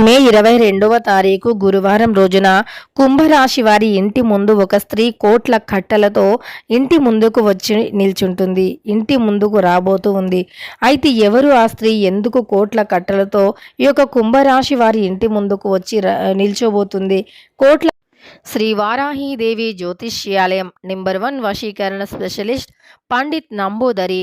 మే ఇరవై రెండవ తారీఖు గురువారం రోజున కుంభరాశి వారి ఇంటి ముందు ఒక స్త్రీ కోట్ల కట్టలతో ఇంటి ముందుకు వచ్చి నిల్చుంటుంది. ఇంటి ముందుకు రాబోతూ ఉంది. అయితే ఎవరు ఆ స్త్రీ? ఎందుకు కోట్ల కట్టలతో ఈ యొక్క కుంభరాశి వారి ఇంటి ముందుకు వచ్చి నిల్చోబోతుంది? కోట్ల శ్రీ వారాహీదేవి జ్యోతిష్యాలయం నెంబర్ వన్ వశీకరణ స్పెషలిస్ట్ పండిత్ నంబూదరి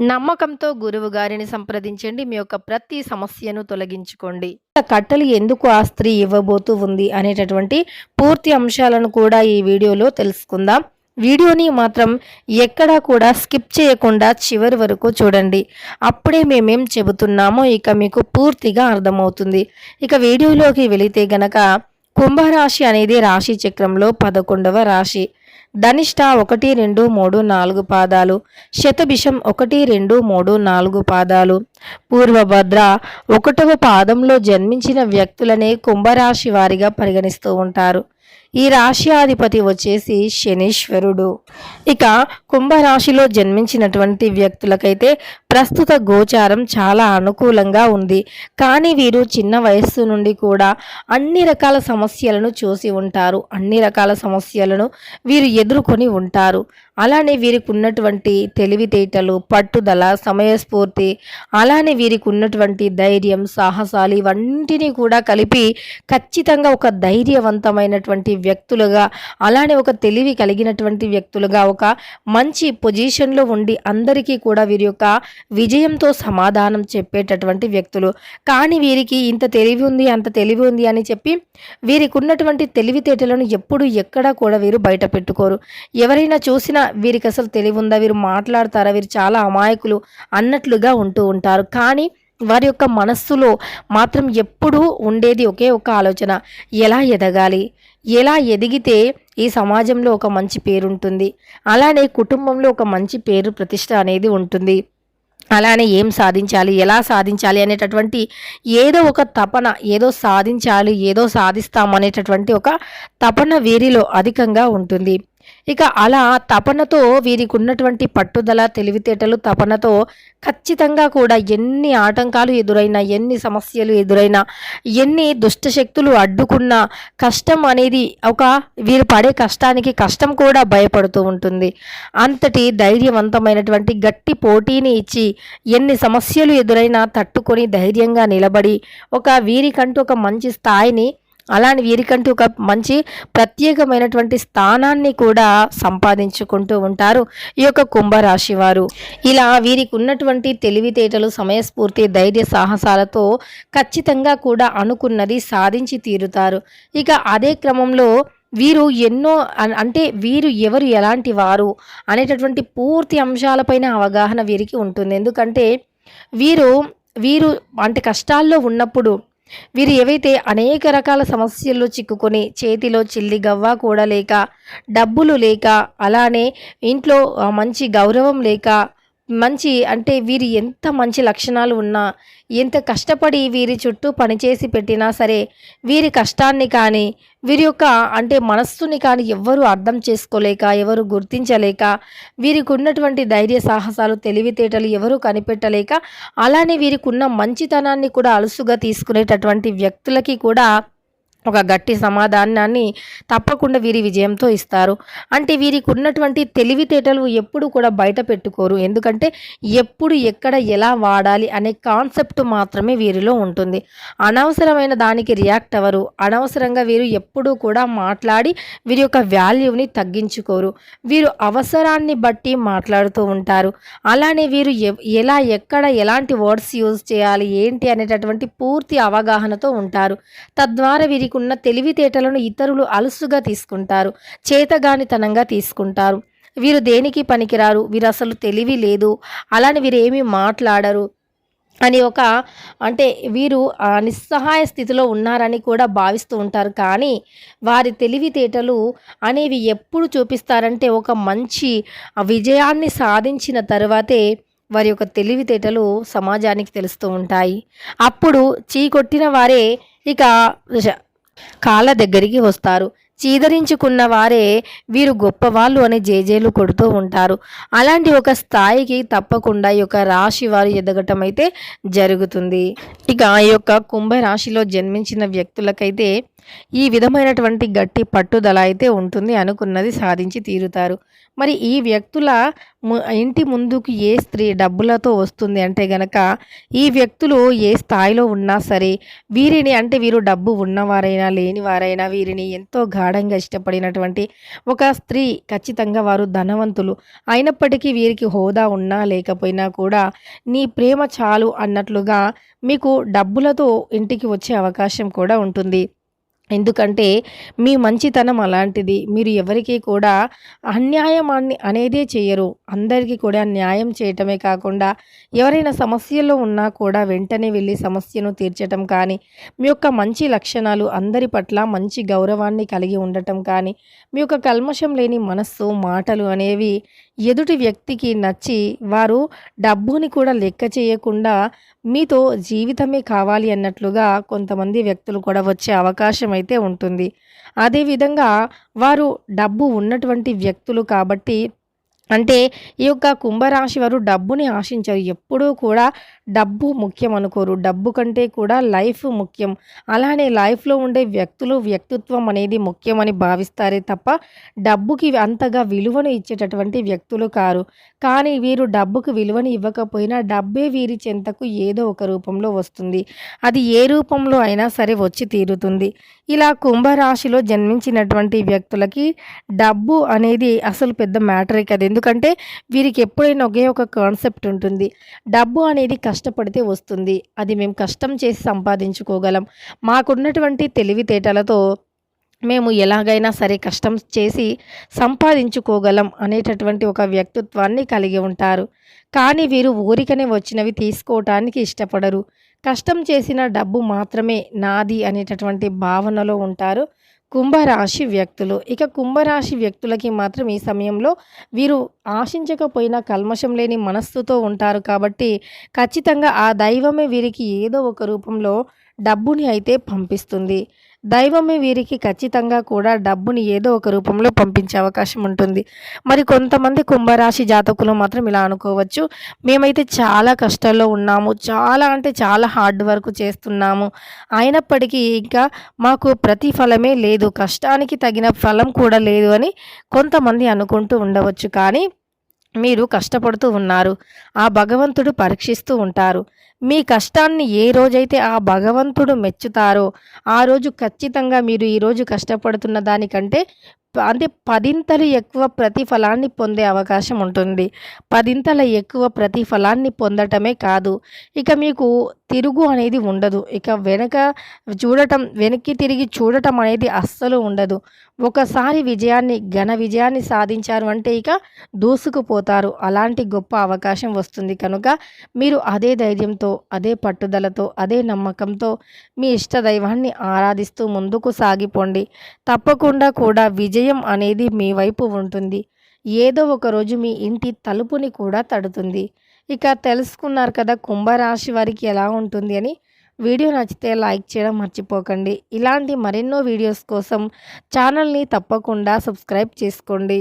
నమ్మకంతో గురువు గారిని సంప్రదించండి. మీ యొక్క ప్రతి సమస్యను తొలగించుకోండి. కట్టలు ఎందుకు ఆ స్త్రీ ఇవ్వబోతూ ఉంది అనేటటువంటి పూర్తి అంశాలను కూడా ఈ వీడియోలో తెలుసుకుందాం. వీడియోని మాత్రం ఎక్కడా కూడా స్కిప్ చేయకుండా చివరి వరకు చూడండి. అప్పుడే మేమేం చెబుతున్నామో ఇక మీకు పూర్తిగా అర్థమవుతుంది. ఇక వీడియోలోకి వెళితే గనక కుంభరాశి అనేది రాశి చక్రంలో పదకొండవ రాశి. ధనిష్ట ఒకటి రెండు మూడు నాలుగు పాదాలు. శతభిషం ఒకటి రెండు మూడు నాలుగు పాదాలు. పూర్వభద్ర ఒకటవ పాదంలో జన్మించిన వ్యక్తులనే కుంభరాశి వారిగా పరిగణిస్తూ ఉంటారు. ఈ రాశ్యాధిపతి వచ్చేసి శనీశ్వరుడు. ఇక కుంభరాశిలో జన్మించినటువంటి వ్యక్తులకైతే ప్రస్తుత గోచారం చాలా అనుకూలంగా ఉంది. కానీ వీరు చిన్న వయస్సు నుండి కూడా అన్ని రకాల సమస్యలను చూసి ఉంటారు. అన్ని రకాల సమస్యలను వీరు ఎదుర్కొని ఉంటారు. అలానే వీరికి ఉన్నటువంటి తెలివితేటలు పట్టుదల సమయస్ఫూర్తి అలానే వీరికి ఉన్నటువంటి ధైర్యం సాహసాలు ఇవన్నిటినీ కూడా కలిపి ఖచ్చితంగా ఒక ధైర్యవంతమైనటువంటి వ్యక్తులుగా అలానే ఒక తెలివి కలిగినటువంటి వ్యక్తులుగా ఒక మంచి పొజిషన్లో ఉండి అందరికీ కూడా వీరి యొక్క విజయంతో సమాధానం చెప్పేటటువంటి వ్యక్తులు. కానీ వీరికి ఇంత తెలివి ఉంది అంత తెలివి ఉంది అని చెప్పి వీరికి ఉన్నటువంటి తెలివితేటలను ఎప్పుడు ఎక్కడా కూడా వీరు బయట పెట్టుకోరు. ఎవరైనా చూసినా వీరికి అసలు తెలివి ఉందా వీరు మాట్లాడతారా వీరు చాలా అమాయకులు అన్నట్లుగా ఉంటూ ఉంటారు. కానీ వారి యొక్క మనస్సులో మాత్రం ఎప్పుడూ ఉండేది ఒకే ఒక ఆలోచన ఎలా ఎదగాలి? ఎలా ఎదిగితే ఈ సమాజంలో ఒక మంచి పేరు ఉంటుంది అలానే కుటుంబంలో ఒక మంచి పేరు ప్రతిష్ట అనేది ఉంటుంది. అలానే ఏం సాధించాలి ఎలా సాధించాలి అనేటటువంటి ఏదో ఒక తపన ఏదో సాధించాలి ఏదో సాధిస్తాం అనేటటువంటి ఒక తపన వీరిలో అధికంగా ఉంటుంది. ఇక అలా తపనతో వీరికి ఉన్నటువంటి పట్టుదల తెలివితేటలు తపనతో ఖచ్చితంగా కూడా ఎన్ని ఆటంకాలు ఎదురైనా ఎన్ని సమస్యలు ఎదురైనా ఎన్ని దుష్టశక్తులు అడ్డుకున్నా కష్టం అనేది ఒక వీరు పడే కష్టానికి కష్టం కూడా భయపడుతూ ఉంటుంది. అంతటి ధైర్యవంతమైనటువంటి గట్టి పోటీని ఇచ్చి ఎన్ని సమస్యలు ఎదురైనా తట్టుకొని ధైర్యంగా నిలబడి ఒక వీరికంటూ ఒక మంచి స్థాయిని అలానే వీరికంటూ ఒక మంచి ప్రత్యేకమైనటువంటి స్థానాన్ని కూడా సంపాదించుకుంటూ ఉంటారు ఈ యొక్క కుంభరాశి వారు. ఇలా వీరికి ఉన్నటువంటి తెలివితేటలు సమయస్ఫూర్తి ధైర్య సాహసాలతో ఖచ్చితంగా కూడా అనుకున్నది సాధించి తీరుతారు. ఇక అదే క్రమంలో వీరు ఎన్నో అంటే వీరు ఎవరు ఎలాంటి వారు అనేటటువంటి పూర్తి అంశాలపైన అవగాహన వీరికి ఉంటుంది. ఎందుకంటే వీరు వీరు అంటే కష్టాల్లో ఉన్నప్పుడు వీరు ఏవైతే అనేక రకాల సమస్యల్లో చిక్కుకొని చేతిలో చిల్లి గవ్వ కూడా లేక డబ్బులు లేక అలానే ఇంట్లో మంచి గౌరవం లేక మంచి అంటే వీరి ఎంత మంచి లక్షణాలు ఉన్నా ఎంత కష్టపడి వీరి చుట్టూ పనిచేసి పెట్టినా సరే వీరి కష్టాన్ని కానీ వీరి యొక్క అంటే మనస్సుని కానీ ఎవ్వరూ అర్థం చేసుకోలేక ఎవరు గుర్తించలేక వీరికి ఉన్నటువంటి ధైర్య సాహసాలు తెలివితేటలు ఎవరు కనిపెట్టలేక అలానే వీరికి ఉన్న మంచితనాన్ని కూడా అలుసుగా తీసుకునేటటువంటి వ్యక్తులకి కూడా ఒక గట్టి సమాధానాన్ని తప్పకుండా వీరి విజయంతో ఇస్తారు. అంటే వీరికి ఉన్నటువంటి తెలివితేటలు ఎప్పుడు కూడా బయట పెట్టుకోరు. ఎందుకంటే ఎప్పుడు ఎక్కడ ఎలా వాడాలి అనే కాన్సెప్ట్ మాత్రమే వీరిలో ఉంటుంది. అనవసరమైన దానికి రియాక్ట్ అవ్వరు. అనవసరంగా వీరు ఎప్పుడూ కూడా మాట్లాడి వీరి యొక్క వాల్యూని తగ్గించుకోరు. వీరు అవసరాన్ని బట్టి మాట్లాడుతూ ఉంటారు. అలానే వీరు ఎ- ఎలా ఎక్కడ ఎలాంటి వర్డ్స్ యూజ్ చేయాలి ఏంటి అనేటటువంటి పూర్తి అవగాహనతో ఉంటారు. తద్వారా వీరికి మీకున్న తెలివితేటలను ఇతరులు అలుసుగా తీసుకుంటారు చేతగానితనంగా తీసుకుంటారు. వీరు దేనికి పనికిరారు? వీరు అసలు తెలివి లేదు. అలానే వీరు ఏమీ మాట్లాడరు అని ఒక అంటే వీరు ఆ, నిస్సహాయ స్థితిలో ఉన్నారని కూడా భావిస్తూ ఉంటారు. కానీ వారి తెలివితేటలు అనేవి ఎప్పుడు చూపిస్తారంటే ఒక మంచి విజయాన్ని సాధించిన తర్వాతే వారి యొక్క తెలివితేటలు సమాజానికి తెలుస్తూ ఉంటాయి. అప్పుడు చీకొట్టిన వారే ఇక కాళ్ళ దగ్గరికి వస్తారు. చీదరించుకున్న వారే వీరు గొప్పవాళ్ళు అని జేజేలు కొడుతూ ఉంటారు. అలాంటి ఒక స్థాయికి తప్పకుండా ఈ యొక్క రాశి వారు ఎదగటం అయితే జరుగుతుంది. ఇక ఈ యొక్క కుంభరాశిలో జన్మించిన వ్యక్తులకైతే ఈ విధమైనటువంటి గట్టి పట్టుదల అయితే ఉంటుంది అనుకున్నది సాధించి తీరుతారు. మరి ఈ వ్యక్తుల ఇంటి ముందుకు ఏ స్త్రీ డబ్బులతో వస్తుంది అంటే గనక ఈ వ్యక్తులు ఏ స్థాయిలో ఉన్నా సరే వీరిని అంటే వీరు డబ్బు ఉన్నవారైనా లేనివారైనా వీరిని ఎంతో గాఢంగా ఇష్టపడినటువంటి ఒక స్త్రీ ఖచ్చితంగా వారు ధనవంతులు. అయినప్పటికీ వీరికి హోదా ఉన్నా లేకపోయినా కూడా నీ ప్రేమ చాలు అన్నట్లుగా మీకు డబ్బులతో ఇంటికి వచ్చే అవకాశం కూడా ఉంటుంది. ఎందుకంటే మీ మంచితనం అలాంటిది. మీరు ఎవరికి కూడా అన్యాయం అనేదే చేయరు. అందరికీ కూడా న్యాయం చేయటమే కాకుండా ఎవరైనా సమస్యల్లో ఉన్నా కూడా వెంటనే వెళ్ళి సమస్యను తీర్చటం కానీ మీ యొక్క మంచి లక్షణాలు అందరి పట్ల మంచి గౌరవాన్ని కలిగి ఉండటం కానీ మీ యొక్క కల్మషం లేని మనస్సు మాటలు అనేవి ఎదుటి వ్యక్తికి నచ్చి వారు డబ్బుని కూడా లెక్క చేయకుండా మీతో జీవితమే కావాలి అన్నట్లుగా కొంతమంది వ్యక్తులు కూడా వచ్చే అవకాశం అయితే ఉంటుంది. అదేవిధంగా వారు డబ్బు ఉన్నటువంటి వ్యక్తులు కాబట్టి అంటే ఈ యొక్క కుంభరాశి వారు డబ్బుని ఆశించరు. ఎప్పుడూ కూడా డబ్బు ముఖ్యం అనుకోరు. డబ్బు కంటే కూడా లైఫ్ ముఖ్యం. అలానే లైఫ్లో ఉండే వ్యక్తులు వ్యక్తిత్వం అనేది ముఖ్యమని భావిస్తారే తప్ప డబ్బుకి అంతగా విలువను ఇచ్చేటటువంటి వ్యక్తులు కారు. కానీ వీరు డబ్బుకు విలువను ఇవ్వకపోయినా డబ్బే వీరి చెంతకు ఏదో ఒక రూపంలో వస్తుంది. అది ఏ రూపంలో అయినా సరే వచ్చి తీరుతుంది. ఇలా కుంభరాశిలో జన్మించినటువంటి వ్యక్తులకి డబ్బు అనేది అసలు పెద్ద మ్యాటరే కదా. ఎందుకంటే వీరికి ఎప్పుడైనా ఒకే ఒక కాన్సెప్ట్ ఉంటుంది. డబ్బు అనేది కష్టపడితే వస్తుంది. అది మేము కష్టం చేసి సంపాదించుకోగలం. మాకున్నటువంటి తెలివితేటలతో మేము ఎలాగైనా సరే కష్టం చేసి సంపాదించుకోగలం అనేటటువంటి ఒక వ్యక్తిత్వాన్ని కలిగి ఉంటారు. కానీ వీరు ఊరికనే వచ్చినవి తీసుకోవటానికి ఇష్టపడరు. కష్టం చేసిన డబ్బు మాత్రమే నాది అనేటటువంటి భావనలో ఉంటారు. కుంభరాశి వ్యక్తులు. ఇక కుంభరాశి వ్యక్తులకి మాత్రం ఈ సమయంలో వీరు ఆశించకపోయినా కల్మషం లేని మనస్సుతో ఉంటారు కాబట్టి ఖచ్చితంగా ఆ దైవమే వీరికి ఏదో ఒక రూపంలో డబ్బుని అయితే పంపిస్తుంది. దైవమే వీరికి ఖచ్చితంగా కూడా డబ్బుని ఏదో ఒక రూపంలో పంపించే అవకాశం ఉంటుంది. మరి కొంతమంది కుంభరాశి జాతకులు మాత్రం ఇలా అనుకోవచ్చు. మేమైతే చాలా కష్టాల్లో ఉన్నాము. చాలా అంటే చాలా హార్డ్ వర్క్ చేస్తున్నాము. అయినప్పటికీ ఇంకా మాకు ప్రతిఫలమే లేదు. కష్టానికి తగిన ఫలం కూడా లేదు అని కొంతమంది అనుకుంటూ ఉండవచ్చు. కానీ మీరు కష్టపడుతూ ఉన్నారు. ఆ భగవంతుడు పరీక్షిస్తూ ఉంటారు. మీ కష్టాన్ని ఏ రోజైతే ఆ భగవంతుడు మెచ్చుతారో ఆ రోజు ఖచ్చితంగా మీరు ఈరోజు కష్టపడుతున్న దానికంటే అంటే పదింతలు ఎక్కువ ప్రతిఫలాన్ని పొందే అవకాశం ఉంటుంది. పదింతల ఎక్కువ ప్రతిఫలాన్ని పొందటమే కాదు ఇక మీకు తిరుగు అనేది ఉండదు. ఇక వెనక చూడటం వెనక్కి తిరిగి చూడటం అనేది అస్సలు ఉండదు. ఒకసారి విజయాన్ని ఘన విజయాన్ని సాధించారు అంటే ఇక దూసుకుపోతారు. అలాంటి గొప్ప అవకాశం వస్తుంది. కనుక మీరు అదే ధైర్యంతో అదే పట్టుదలతో అదే నమ్మకంతో మీ ఇష్ట దైవాన్ని ఆరాధిస్తూ ముందుకు సాగిపోండి. తప్పకుండా కూడా విజయం అనేది మీ వైపు ఉంటుంది. ఏదో ఒక రోజు మీ ఇంటి తలుపుని కూడా తడుతుంది. ఇక తెలుసుకున్నారు కదా కుంభరాశి వారికి ఎలా ఉంటుంది అని. వీడియో నచ్చితే లైక్ చేయడం మర్చిపోకండి. ఇలాంటి మరెన్నో వీడియోస్ కోసం ఛానల్ని తప్పకుండా సబ్స్క్రైబ్ చేసుకోండి.